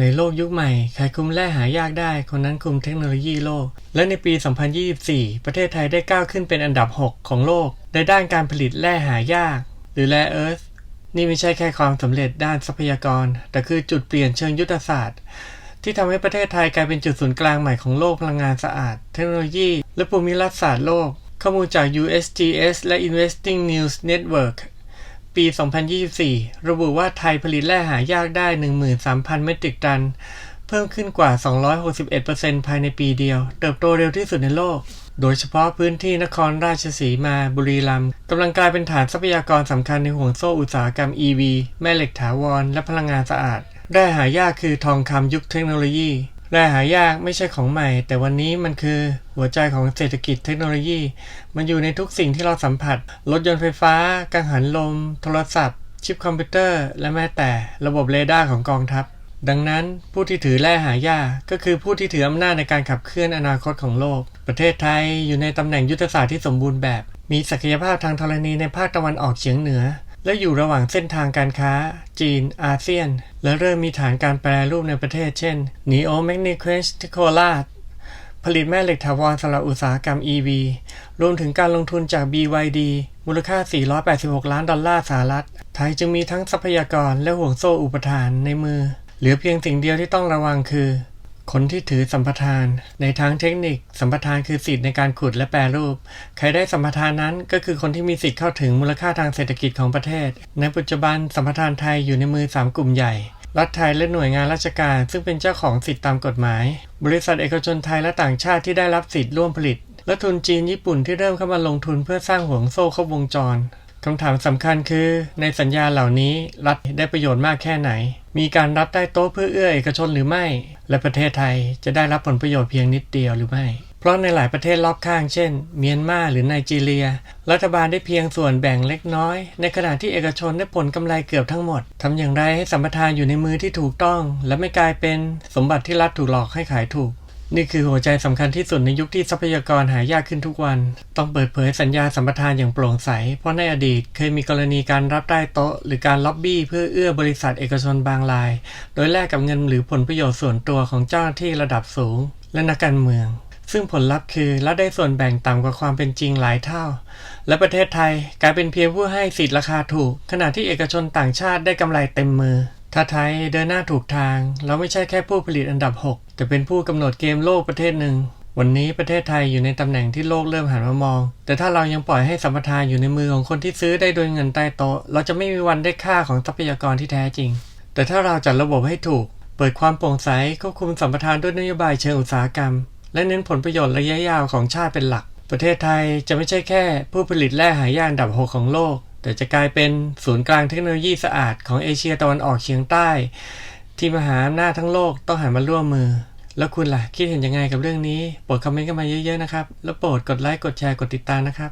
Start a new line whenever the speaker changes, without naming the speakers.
ในโลกยุคใหม่ ใครคุมแร่หายากได้ คนนั้นคุมเทคโนโลยีโลก และในปี 2024 ประเทศไทยได้ก้าวขึ้นเป็นอันดับ 6 ของโลก ในด้านการผลิตแร่หายาก หรือ Rare Earth นี่ไม่ใช่แค่ความสำเร็จด้านทรัพยากร แต่คือจุดเปลี่ยนเชิงยุทธศาสตร์ ที่ทำให้ประเทศไทยกลายเป็นจุดศูนย์กลางใหม่ของโลกพลังงานสะอาด เทคโนโลยี และภูมิรัฐศาสตร์โลก ข้อมูลจาก USGS และ Investing News Network ปี 2024 ระบุว่าไทยผลิตแร่หายากได้ 13,000 เมตริกตัน เพิ่มขึ้นกว่า 261%ภายในปีเดียว เติบโตเร็วที่สุดในโลก โดยเฉพาะพื้นที่นครราชสีมาบุรีรัมย์กำลังกลายเป็นฐานทรัพยากรสำคัญในห่วงโซ่อุตสาหกรรม EV แม่เหล็กถาวร และพลังงานสะอาด แร่หายากคือทองคำยุคเทคโนโลยี แร่หายากไม่ใช่ของใหม่ แต่วันนี้มันคือหัวใจของเศรษฐกิจเทคโนโลยี มันอยู่ในทุกสิ่งที่เราสัมผัส รถยนต์ไฟฟ้า กังหันลม โทรศัพท์ ชิปคอมพิวเตอร์ และแม้แต่ระบบเรดาร์ของกองทัพ ดังนั้นผู้ที่ถือแร่หายากก็คือผู้ที่ถืออำนาจในการขับเคลื่อนอนาคตของโลก ประเทศไทยอยู่ในตำแหน่งยุทธศาสตร์ที่สมบูรณ์แบบ มีศักยภาพทางธรณีในภาคตะวันออกเฉียงเหนือ และอยู่ระหว่างเส้นทางการค้า จีน อาเซียน และเริ่มมีฐานการแปรรูปในประเทศ เช่น Neo m a g n e q u e s t ที่โคราชผลิตแม่เหล็กถาวรสำหรับอุตสาหกรรม EV รวมถึงการลงทุนจาก BYD มูลค่า 486 ล้านดอลลาร์สหรัฐ ไทยจึงมีทั้งทรัพยากรและห่วงโซ่อุปทานในมือ เหลือเพียงสิ่งเดียวที่ต้องระวังคือ คนที่ถือสัมปทาน ในทางเทคนิค สัมปทานคือสิทธิ์ในการขุดและแปรรูป ใครได้สัมปทานนั้นก็คือคนที่มีสิทธิ์เข้าถึงมูลค่าทางเศรษฐกิจของประเทศ ในปัจจุบันสัมปทานไทยอยู่ในมือ 3 กลุ่มใหญ่ รัฐไทยและหน่วยงานราชการ ซึ่งเป็นเจ้าของสิทธิตามกฎหมาย บริษัทเอกชนไทยและต่างชาติที่ได้รับสิทธิ์ร่วมผลิต และทุนจีนญี่ปุ่นที่เริ่มเข้ามาลงทุนเพื่อสร้างห่วงโซ่ครบวงจร คำถามสำคัญคือ ในสัญญาเหล่านี้รัฐได้ประโยชน์มากแค่ไหน มีการรับใต้โต๊ะเพื่อเอื้อเอกชนหรือไม่ และประเทศไทยจะได้รับผลประโยชน์เพียงนิดเดียวหรือไม่ เพราะในหลายประเทศรอบข้างเช่น เมียนมาหรือไนจีเรีย รัฐบาลได้เพียงส่วนแบ่งเล็กน้อย ในขณะที่เอกชนได้ผลกำไรเกือบทั้งหมดทำอย่างไรให้สัมปทานอยู่ในมือที่ถูกต้อง และไม่กลายเป็นสมบัติที่รัฐถูกหลอกให้ขายถูก นี่คือหัวใจสำคัญที่สุดในยุคที่ทรัพยากรหายากขึ้นทุกวัน ต้องเปิดเผยสัญญาสัมปทานอย่างโปร่งใส เพราะในอดีตเคยมีกรณีการรับใต้โต๊ะ หรือการล็อบบี้เพื่อเอื้อบริษัทเอกชนบางราย โดยแลกกับเงินหรือผลประโยชน์ส่วนตัวของเจ้าหน้าที่ระดับสูง และนักการเมือง ซึ่งผลลัพธ์คือรัฐได้ส่วนแบ่งต่ำกว่าความเป็นจริงหลายเท่า และประเทศไทยกลายเป็นเพียงผู้ให้สิทธิ์ราคาถูก ขณะที่เอกชนต่างชาติได้กำไรเต็มมือ ถ้าไทยเดินหน้าถูกทาง เราไม่ใช่แค่ผู้ผลิตอันดับ 6 แต่เป็นผู้กำหนดเกมโลกประเทศหนึ่ง วันนี้ประเทศไทยอยู่ในตำแหน่งที่โลกเริ่มหันมามอง แต่ถ้าเรายังปล่อยให้สัมปทานอยู่ในมือของคนที่ซื้อได้โดยเงินใต้โต๊ะ เราจะไม่มีวันได้ค่าของทรัพยากรที่แท้จริง แต่ถ้าเราจัดระบบให้ถูก เปิดความโปร่งใสควบคุมสัมปทานด้วยนโยบายเชิงอุตสาหกรรม และเน้นผลประโยชน์ระยะยาวของชาติเป็นหลัก ประเทศไทยจะไม่ใช่แค่ ผู้ผลิตแร่หายากอันดับ 6 ของโลก แต่จะกลายเป็นศูนย์กลางเทคโนโลยีสะอาดของเอเชียตะวันออกเฉียงใต้ ที่มหาอำนาจทั้งโลกต้องหันมาร่วมมือ แล้วคุณล่ะ คิดเห็นยังไงกับเรื่องนี้ โปรดคอมเมนต์กันมาเยอะๆนะครับ แล้วโปรดกดไลค์กดแชร์กดติดตามนะครับ